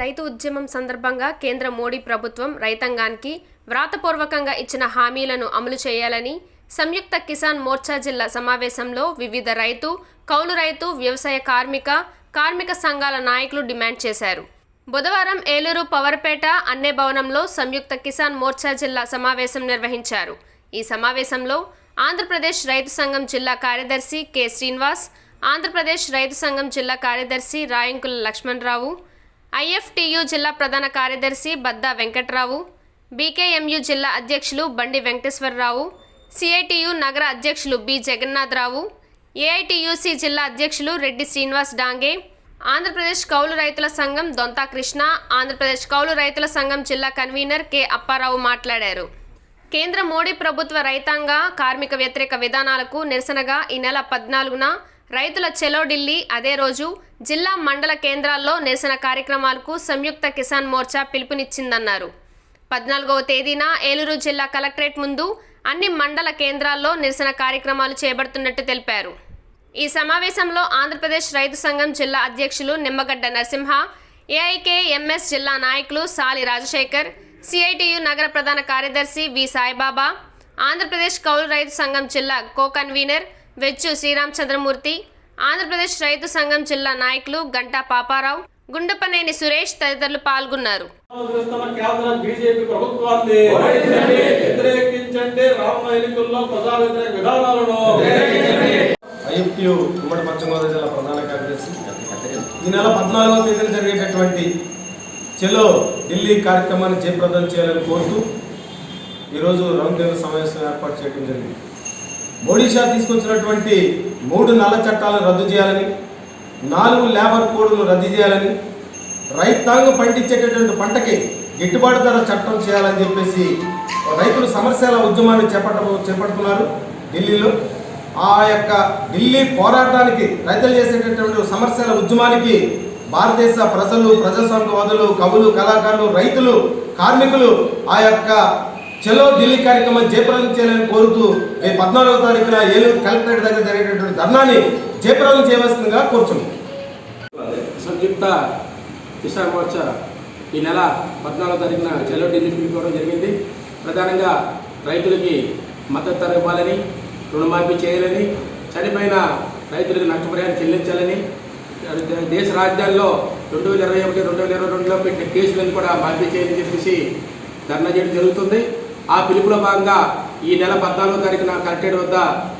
రైతు ఉద్యమం సందర్భంగా కేంద్ర మోడీ ప్రభుత్వం రైతాంగానికి వ్రాతపూర్వకంగా ఇచ్చిన హామీలను అమలు చేయాలని సంయుక్త కిసాన్ మోర్చా జిల్లా సమావేశంలో వివిధ రైతు కౌలు రైతు వ్యవసాయ కార్మిక కార్మిక సంఘాల నాయకులు డిమాండ్ చేశారు. బుధవారం ఏలూరు పవర్పేట అన్నే భవనంలో సంయుక్త కిసాన్ మోర్చా జిల్లా సమావేశం నిర్వహించారు. ఈ సమావేశంలో ఆంధ్రప్రదేశ్ రైతు సంఘం జిల్లా కార్యదర్శి కె శ్రీనివాస్ ఆంధ్రప్రదేశ్ రైతు సంఘం జిల్లా కార్యదర్శి రాయంకుల లక్ష్మణరావు ఐఎఫ్టియు జిల్లా ప్రధాన కార్యదర్శి బద్దా వెంకట్రావు బీకేఎంయు జిల్లా అధ్యక్షులు బండి వెంకటేశ్వరరావు సిఐటియు నగర అధ్యక్షులు బి జగన్నాథరావు ఏఐటియుసి జిల్లా అధ్యక్షులు రెడ్డి శ్రీనివాస్ డాంగే ఆంధ్రప్రదేశ్ కౌలు రైతుల సంఘం దొంతా కృష్ణ ఆంధ్రప్రదేశ్ కౌలు రైతుల సంఘం జిల్లా కన్వీనర్ కె అప్పారావు మాట్లాడారు. కేంద్ర మోడీ ప్రభుత్వ రైతాంగ కార్మిక వ్యతిరేక విధానాలకు నిరసనగా ఈ నెల పద్నాలుగున రైతుల చెలో ఢిల్లీ అదే రోజు జిల్లా మండల కేంద్రాల్లో నిరసన కార్యక్రమాలకు సంయుక్త కిసాన్ మోర్చా పిలుపునిచ్చిందన్నారు. పద్నాలుగవ తేదీన ఏలూరు జిల్లా కలెక్టరేట్ ముందు అన్ని మండల కేంద్రాల్లో నిరసన కార్యక్రమాలు చేపడుతున్నట్టు తెలిపారు. ఈ సమావేశంలో ఆంధ్రప్రదేశ్ రైతు సంఘం జిల్లా అధ్యక్షులు నిమ్మగడ్డ నరసింహ ఏఐకే ఎంఎస్ జిల్లా నాయకులు సాలి రాజశేఖర్ సిఐటియు నగర ప్రధాన కార్యదర్శి వి సాయిబాబా ఆంధ్రప్రదేశ్ కౌలు రైతు సంఘం జిల్లా కో కన్వీనర్ వెచ్చు శ్రీరామచంద్రమూర్తి ఆంధ్రప్రదేశ్ రైతు సంఘం జిల్లా నాయకులు గంటా పాపారావు గుండపనేని సురేష్ తదితరులు పాల్గొన్నారు. ఉమ్మడి జిల్లా ప్రధాన కార్యదర్శి ఈ నెల పద్నాలుగవ తేదీన జరిగేటటువంటి చెలో ఢిల్లీ కార్యక్రమాన్ని జయప్రదం చేయాలని కోరుతూ ఈరోజు రౌండ్ టేబుల్ సమావేశం ఏర్పాటు చేయడం జరిగింది. మోడీ షా తీసుకొచ్చినటువంటి మూడు నల్ల చట్టాలను రద్దు చేయాలని నాలుగు లేబర్ కోడ్లు రద్దు చేయాలని రైతాంగం పండించేటటువంటి పంటకి గిట్టుబాటు ధర చట్టం చేయాలని చెప్పేసి రైతులు సమస్యల ఉద్యమాన్ని చేపట్ట చేపడుతున్నారు ఢిల్లీలో. ఆ యొక్క ఢిల్లీ పోరాటానికి రైతులు చేసేటటువంటి సమస్యల ఉద్యమానికి భారతదేశ ప్రజలు ప్రజాస్వామ్యవాదులు కవులు కళాకారులు రైతులు కార్మికులు ఆ యొక్క చలో ఢిల్లీ కార్యక్రమం జయప్రదం చేయాలని కోరుతూ రేపు పద్నాలుగో తారీఖున ఏలూరు కలెక్టరేట్ దగ్గర జరిగేటువంటి ధర్నాని జయప్రదం చేయవలసిందిగా కోరుచున్నాం. సంయుక్త కిసాన్ మోర్చా ఈ నెల పద్నాలుగో తారీఖున చెలో ఢిల్లీ పిలుపుకోవడం జరిగింది. ప్రధానంగా రైతులకి మద్దతు ధర ఇవ్వాలని రుణమాఫీ చేయాలని చనిపోయిన రైతులకు నష్టపరిహారం చెల్లించాలని దేశ రాజ్యాల్లో రెండు వేల ఇరవై ఒకటి రెండు వేల ఇరవై రెండులో పెట్టిన కేసులను కూడా మాఫీ చేయాలని చెప్పేసి ధర్నా చేయడం జరుగుతుంది. ఆ పిలుపులో భాగంగా ఈ నెల పద్నాలుగో తారీఖున కలెక్టరేట్ వద్ద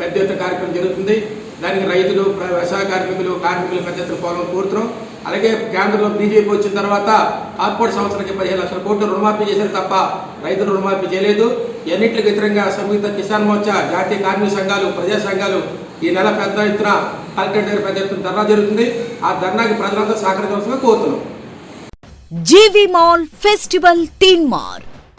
పెద్ద ఎత్తున కార్యక్రమం జరుగుతుంది. దానికి రైతులు వ్యవసాయ కార్మికులు కార్మికులు పెద్ద ఎత్తున పాల్గొని కోరుతున్నాం. అలాగే కేంద్రంలో బీజేపీ వచ్చిన తర్వాత కార్పొరేట్ సంవత్సరానికి పదిహేను లక్షల కోట్లు రుణమాఫీ చేశారు తప్ప రైతులు రుణమాఫీ చేయలేదు. ఎన్నింటికి వ్యతిరేకంగా సంయుక్త కిసాన్ మోర్చా జాతీయ కార్మిక సంఘాలు ప్రజా సంఘాలు ఈ నెల పెద్ద ఎత్తున కలెక్టరేట్ దగ్గర పెద్ద ఎత్తున ధర్నా జరుగుతుంది. ఆ ధర్నాకి ప్రజలందరూ సహకరించవలసిన కోరుతున్నాం. జీవి మాల్ ఫెస్టివల్ తీన్ మార్